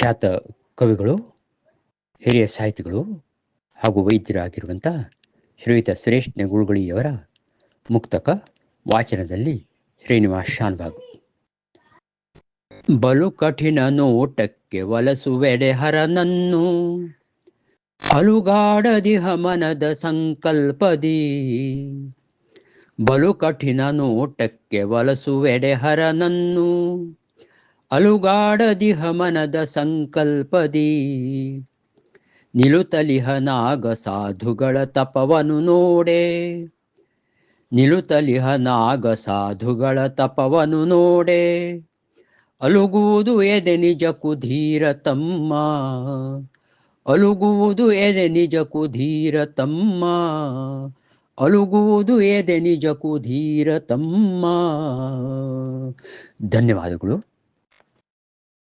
ಖ್ಯಾತ ಕವಿಗಳು, ಹಿರಿಯ ಸಾಹಿತಿಗಳು ಹಾಗೂ ವೈದ್ಯರಾಗಿರುವಂಥ ಶ್ರೀಯುತ ಸುರೇಶ್ ನೆಗುಳ್ಗುಳಿಯವರ ಮುಕ್ತಕ ವಾಚನದಲ್ಲಿ ಶ್ರೀನಿವಾಸ್ ಶಾನ್ಭಾಗ್ ಬಲು ಕಠಿಣ ನೋಟಕ್ಕೆ ವಲಸುವೆಡೆ ಹರನನ್ನು ಅಲುಗಾಡದಿಹ ಮನದ ಸಂಕಲ್ಪದಿ. ಬಲು ಕಠಿಣ ನೋಟಕ್ಕೆ ವಲಸುವೆಡೆ ಹರನನ್ನು ಅಲುಗಾಡದಿಹ ಮನದ ಸಂಕಲ್ಪದಿ. ನಿಲುತಲಿಹ ನಾಗ ಸಾಧುಗಳ ತಪವನು ನೋಡೆ. ನಿಲುತಲಿಹ ನಾಗ ಸಾಧುಗಳ ತಪವನು ನೋಡೆ. ಅಲುಗುವುದು ಎದೆ ನಿಜ ಕುಧೀರ ತಮ್ಮ. ಅಲುಗುವುದು ಎದೆ ನಿಜ ಕುಧೀರ ತಮ್ಮ. ಅಲುಗುವುದು ಎದೆ ನಿಜ ಕುಧೀರ ತಮ್ಮ. ಧನ್ಯವಾದಗಳು.